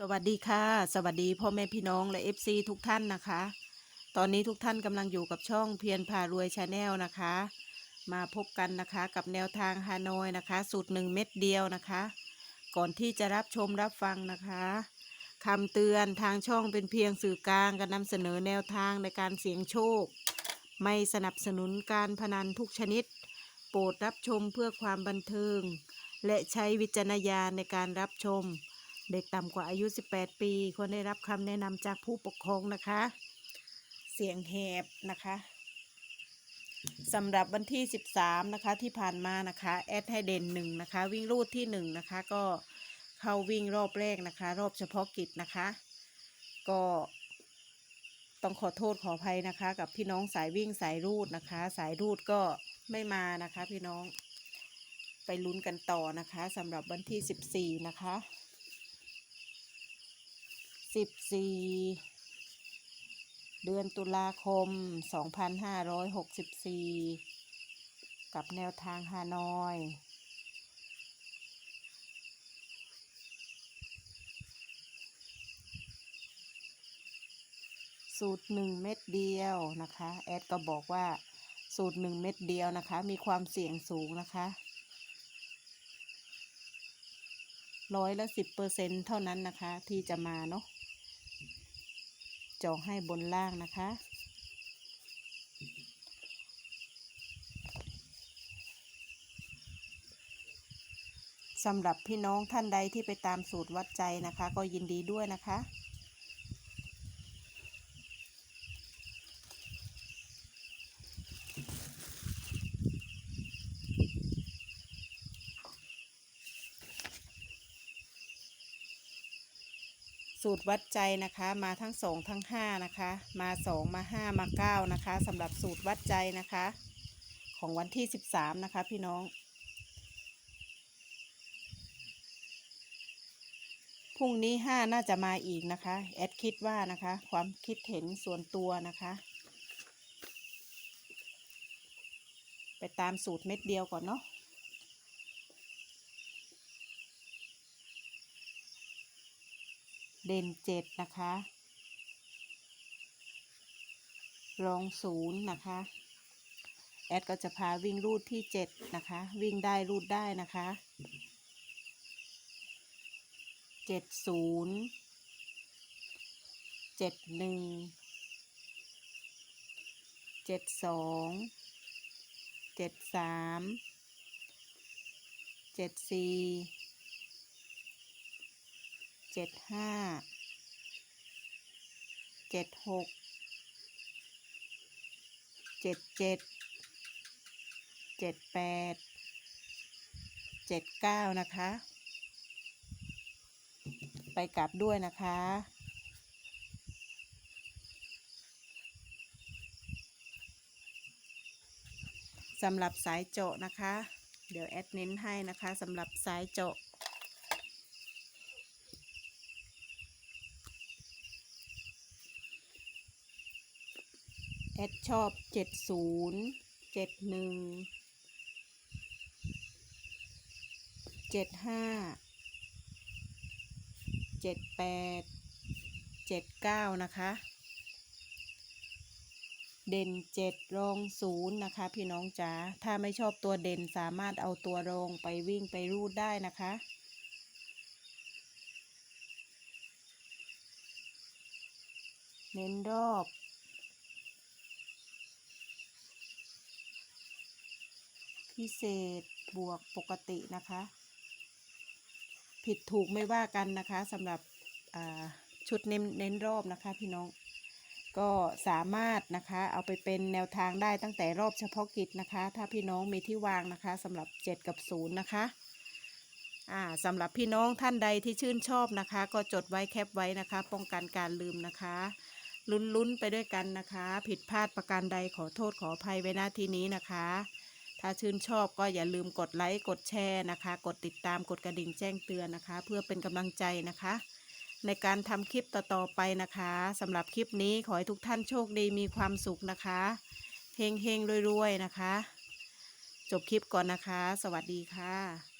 สวัสดีค่ะ สวัสดีพ่อแม่พี่น้องและ FC ทุกท่านนะคะ ตอนนี้ทุกท่านกำลังอยู่กับช่องเพียรพารวยชาแนลนะคะ มาพบกันนะคะกับแนวทางฮานอยนะคะ สูตรหนึ่งเม็ดเดียวนะคะ ก่อนที่จะรับชมรับฟังนะคะคำเตือนทางช่องเป็นเพียงสื่อกลางการนำเสนอแนวทางในการเสี่ยงโชค ไม่สนับสนุนการพนันทุกชนิด โปรดรับชมเพื่อความบันเทิง และใช้วิจารณญาณในการรับชม เด็กต่ำกว่าอายุ 18 ปี ควรได้รับคำแนะนำจากผู้ปกครองนะคะ เสียงแหบนะคะสำหรับวันที่ 13 นะคะที่ผ่านมานะคะแอดให้เด่นหนึ่งนะคะ วิ่งรูดที่1นะคะก็เข้าวิ่งรอบแรกนะคะ รอบเฉพาะกิจนะคะ ก็ต้องขอโทษขออภัยนะคะ กับพี่น้องสายวิ่งสายรูดนะคะ สายรูดก็ไม่มานะคะ พี่น้องไปลุ้นกันต่อนะคะสำหรับวันที่ 14 นะคะ สิบสี่เดือนตุลาคมสองพันห้าร้อยหกสิบสี่กับแนวทางฮานอย สูตรหนึ่งเม็ดเดียวนะคะ แอดก็บอกว่าสูตรหนึ่งเม็ดเดียวนะคะ มีความเสี่ยงสูงนะคะร้อยละสิบเปอร์เซ็นเท่านั้นนะคะที่จะมาเนาะ จองให้บนล่างนะคะ สำหรับพี่น้องท่านใดที่ไปตามสูตรวัดใจนะคะ ก็ยินดีด้วยนะคะ สูตรวัดใจนะคะ มาทั้งสองทั้งห้านะคะ มาสองมาห้ามาเก้านะคะสำหรับสูตรวัดใจนะคะ ของวันที่สิบสามนะคะ พี่น้อง พรุ่งนี้ห้าน่าจะมาอีกนะคะ แอดคิดว่านะคะ ความคิดเห็นส่วนตัวนะคะไปตามสูตรเม็ดเดียวก่อนเนาะ เด่นเจ็ดนะคะ รองศูนย์นะคะ แอดก็จะพาวิ่งรูดที่เจ็ดนะคะ วิ่งได้รูดได้นะคะเจ็ดศูนย์เจ็ดหนึ่งเจ็ดสองเจ็ดสามเจ็ดสี่ เจ็ดห้าเจ็ดหกเจ็ดเจ็ดเจ็ดแปดเจ็ดเก้านะคะ ไปกลับด้วยนะคะสำหรับสายเจาะนะคะ เดี๋ยวแอดเน้นให้นะคะสำหรับสายเจาะ แอดชอบเจ็ดศูนย์เจ็ดหนึ่งเจ็ดห้าเจ็ดแปดเจ็ดเก้านะคะ เด่นเจ็ดรองศูนย์นะคะ พี่น้องจ๋าถ้าไม่ชอบตัวเด่นสามารถเอาตัวรองไปวิ่งไปรูดได้นะคะเน้นรอบ พิเศษบวกปกตินะคะ ผิดถูกไม่ว่ากันนะคะสำหรับชุดเน้นเน้นรอบนะคะพี่น้องก็สามารถนะคะเอาไปเป็นแนวทางได้ตั้งแต่รอบเฉพาะกิจนะคะ ถ้าพี่น้องมีที่วางนะคะสำหรับ 7 กับ 0 นะคะอ่าสำหรับพี่น้องท่านใดที่ชื่นชอบนะคะ ก็จดไว้แคปไว้นะคะ ป้องกันการลืมนะคะ ลุ้นๆไปด้วยกันนะคะ ผิดพลาดประการใดขอโทษขออภัยไว้หน้าที่นี้นะคะ ถ้าชื่นชอบก็อย่าลืมกดไลค์กดแชร์นะคะ กดติดตามกดกระดิ่งแจ้งเตือนนะคะ เพื่อเป็นกำลังใจนะคะ ในการทำคลิปต่อๆไปนะคะสำหรับคลิปนี้ขอให้ทุกท่านโชคดีมีความสุขนะคะเฮงเฮงรวยๆนะคะ จบคลิปก่อนนะคะ สวัสดีค่ะ